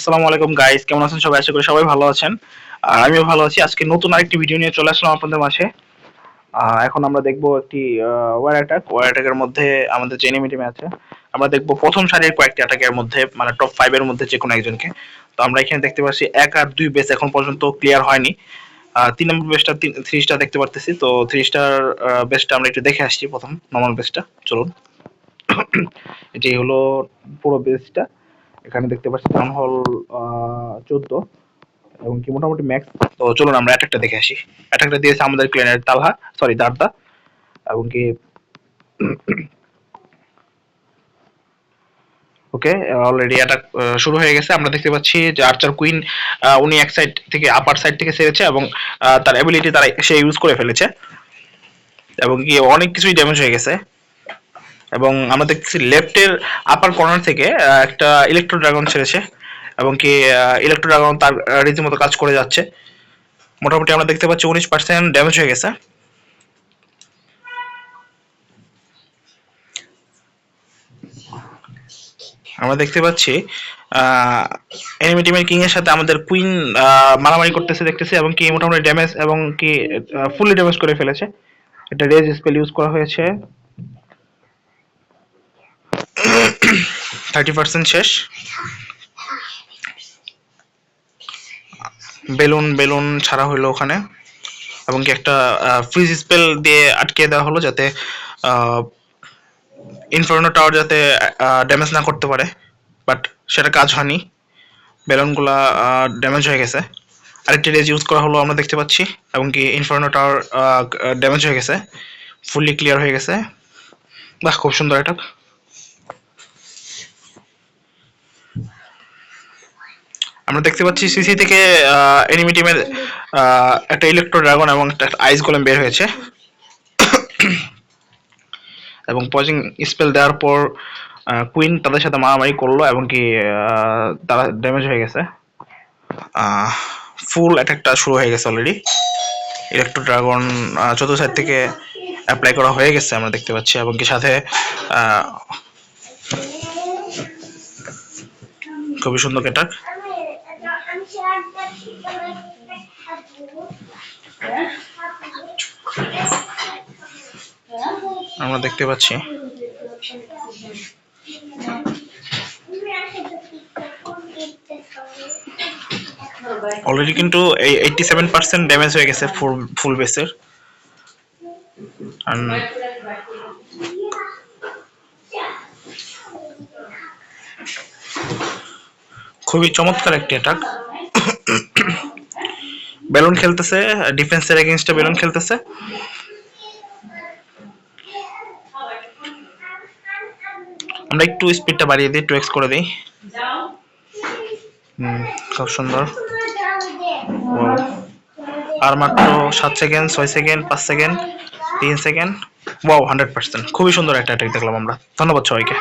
আসসালামু আলাইকুম গাইস কেমন আছেন সবাই? আশা করি সবাই ভালো আছেন। আমিও ভালো আছি। আজকে নতুন আরেকটি ভিডিও নিয়ে চলে আসলাম আপনাদের মাঝে। এখন আমরা দেখব একটি ওয়ার অ্যাটাক ওয়ার অ্যাটাকের মধ্যে আমাদের যে এনিমি টিমে আছে, আমরা দেখব প্রথম সারির কয়েকটি অ্যাটাকের মধ্যে মানে টপ ফাইভ এর মধ্যে যে কোনো একজনকে। তো আমরা এখানে দেখতে পাচ্ছি এক আর দুই বেস এখন পর্যন্ত ক্লিয়ার হয়নি। তিন নম্বর বেসটা থ্রি স্টার দেখতে পারতেছি। তো থ্রি স্টার বেসটা আমরা একটু দেখে আসছি প্রথম নর্মাল বেসটা চলুন। এটি হলো পুরো বেসটা এখানে দেখতে পাচ্ছি টাউন হল চোদ্দ এবং কি মোটামুটি ম্যাক্স তো চলুন আমরা অ্যাটাকটা দেখে আসি। অ্যাটাকটা দিয়েছে আমাদের ক্লিয়ারের তালহা সরি দারদা এবং কি ওকে অলরেডি অ্যাটাক শুরু হয়ে গেছে। আমরা দেখতে পাচ্ছি যে আর্চার কুইন উনি এক সাইড থেকে আপার সাইড থেকে সেরেছে এবং তার অ্যাবিলিটি তারা সে ইউজ করে ফেলেছে। এবং কি অনেক কিছুই ড্যামেজ হয়ে গেছে। এবং আমরা দেখতেছি লেফটের আপার কর্নার থেকে একটা ইলেকট্রো ড্রাগন ছেড়েছে এবং কি ইলেকট্রো ড্রাগন তার রীতিমতো কাজ করে যাচ্ছে। মোটামুটি আমরা দেখতে পাচ্ছি উনিশ পার্সেন্ট ড্যামেজ হয়ে গেছে। আমরা দেখতে পাচ্ছি এনিমি টিমের কিং এর সাথে আমাদের কুইন মারামারি করতেছে, দেখতেছি এবং কি মোটামুটি ড্যামেজ এবং কি ফুললি ড্যামেজ করে ফেলেছে। এটা রেজ স্পেল ইউজ করা হয়েছে। থার্টি পার্সেন্ট শেষ? বেলুন বেলুন ছাড়া হলো ওখানে। এবং কি একটা ফ্রিজ স্পেল দিয়ে আটকে দেওয়া হলো যাতে ইনফার্নো টাওয়ার যাতে ড্যামেজ না করতে পারে। বাট সেটা কাজ হয়নি। বেলুনগুলা ড্যামেজ হয়ে গেছে। আরেকটি রেজ ইউজ করা হলো আমরা দেখতে পাচ্ছি। এবং কি ইনফার্নো টাওয়ার ড্যামেজ হয়ে গেছে। ফুললি ক্লিয়ার হয়ে গেছে। বাহ, খুব সুন্দর এটা আমরা দেখতে পাচ্ছি সিসি থেকে এনিমি টিমের একটা ইলেকট্রো ড্রাগন এবং একটা আইস গোলেম বের হয়েছে। এবং পজিং স্পেল দেওয়ার পর কুইন তাদের সাথে মারামারি করল এবং কি তারা ড্যামেজ হয়ে গেছে। ফুল অ্যাটাকটা শুরু হয়ে গেছে অলরেডি ইলেকট্রো ড্রাগন চতুর্থ সাইড থেকে অ্যাপ্লাই করা হয়ে গেছে আমরা দেখতে পাচ্ছি এবং কি সাথে খুবই সুন্দর অ্যাটাক আমরা দেখতে পাচ্ছি। অলরেডি কিন্তু এই এইটটি সেভেন পার্সেন্ট ড্যামেজ হয়ে গেছে ফুল ফুল বেসের খুবই চমৎকার একটি অ্যাটাক বেলুন খেলতেছে ডিফেন্সের এগেনস্টে বেলুন খেলতেছে। আমরা একটু স্পিডটা বাড়িয়ে দিই টু এক্স করে দিই। খুব সুন্দর. আর মাত্র সাত সেকেন্ড ছয় সেকেন্ড পাঁচ সেকেন্ড তিন সেকেন্ড ওয়াও হান্ড্রেড পার্সেন্ট খুবই সুন্দর একটা অ্যাটাক দেখলাম আমরা। ধন্যবাদ সবাইকে।